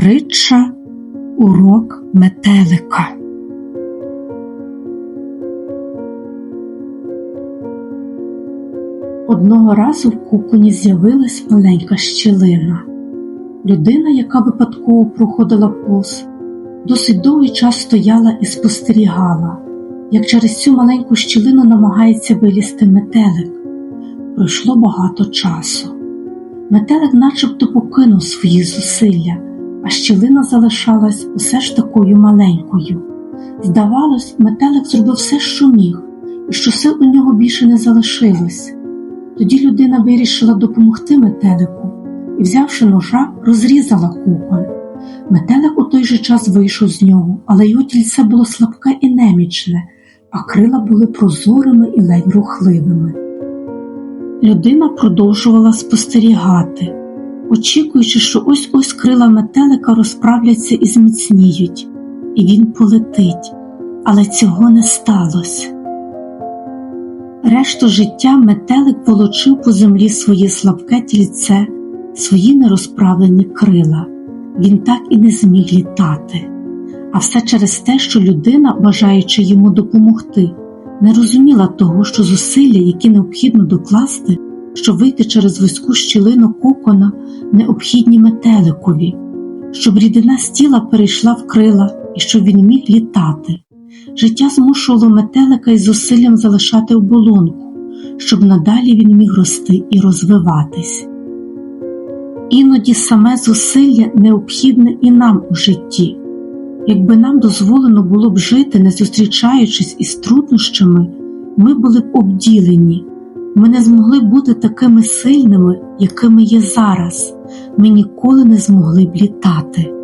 Притча Урок метелика. Одного разу в куконі з'явилась маленька щілина. Людина, яка випадково проходила повз, досить довгий час стояла і спостерігала, як через цю маленьку щілину намагається вилізти метелик. Пройшло багато часу. Метелик начебто покинув свої зусилля, а щілина залишалась усе ж такою маленькою. Здавалось, метелик зробив все, що міг, і що сил у нього більше не залишилось. Тоді людина вирішила допомогти метелику і, взявши ножа, розрізала кокон. Метелик у той же час вийшов з нього, але його тільце було слабке і немічне, а крила були прозорими і ледь рухливими. Людина продовжувала спостерігати, очікуючи, що ось ось крила метелика розправляться і зміцніють, і він полетить, але цього не сталося. Решту життя метелик волочив по землі своє слабке тільце, свої нерозправлені крила. Він так і не зміг літати. А все через те, що людина, бажаючи йому допомогти, не розуміла того, що зусилля, які необхідно докласти, щоб вийти через вузьку щілину кокона, необхідні метеликові, щоб рідина з тіла перейшла в крила і щоб він міг літати. Життя змушувало метелика із зусиллям залишати оболонку, щоб надалі він міг рости і розвиватись. Іноді саме зусилля необхідне і нам у житті. Якби нам дозволено було б жити, не зустрічаючись із труднощами, ми були б обділені, ми не змогли бути такими сильними, якими є зараз, ми ніколи не змогли б літати.